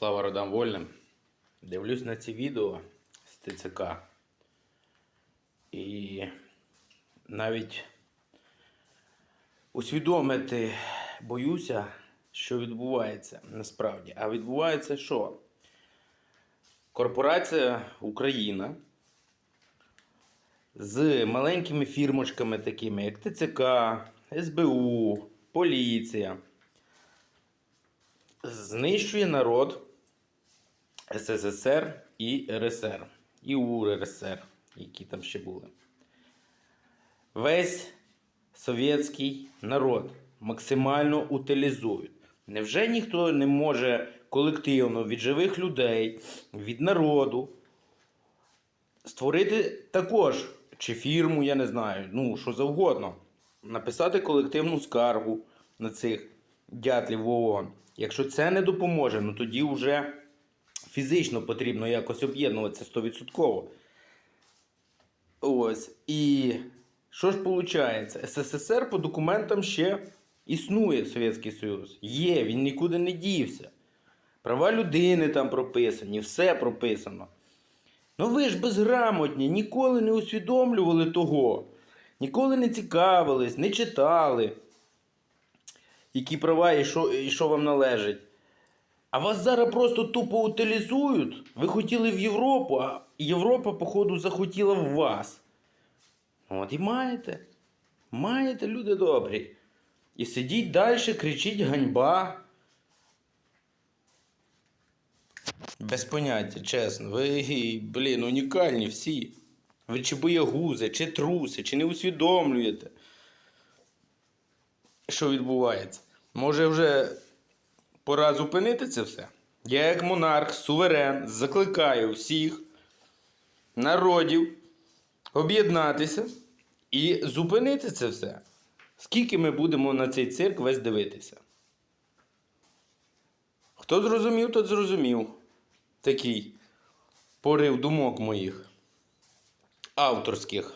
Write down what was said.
Слава родам вольним. Дивлюсь на ці відео з ТЦК. І навіть усвідомити боюся, що відбувається насправді. А відбувається що? Корпорація Україна з маленькими фірмочками, такими як ТЦК, СБУ, поліція, знищує народ СССР і РСР, і УРСР, які там ще були. Весь совєтський народ максимально утилізують. Невже ніхто не може колективно від живих людей, від народу створити також чи фірму, я не знаю, ну що завгодно, написати колективну скаргу на цих дятлів ООН. Якщо це не допоможе, ну тоді вже фізично потрібно якось об'єднуватися 100%. Ось. І що ж виходить? СССР по документам ще існує Совєтський Союз. Є, він нікуди не дівся. Права людини там прописані, все прописано. Ну ви ж безграмотні, ніколи не усвідомлювали того, ніколи не цікавились, не читали, які права і що, і що вам належить. А вас зараз просто тупо утилізують. Ви хотіли в Європу, а Європа, походу, захотіла в вас. От і маєте. Маєте, люди добрі. І сидіть далі, кричіть ганьба. Без поняття, чесно. Ви, блін, унікальні всі. Ви чи боягузи, чи труси, чи не усвідомлюєте, що відбувається. Може вже пора зупинити це все? Я, як монарх, суверен, закликаю всіх народів об'єднатися і зупинити це все. Скільки ми будемо на цей цирк весь дивитися? Хто зрозумів, тот зрозумів. Такий порив думок моїх авторських.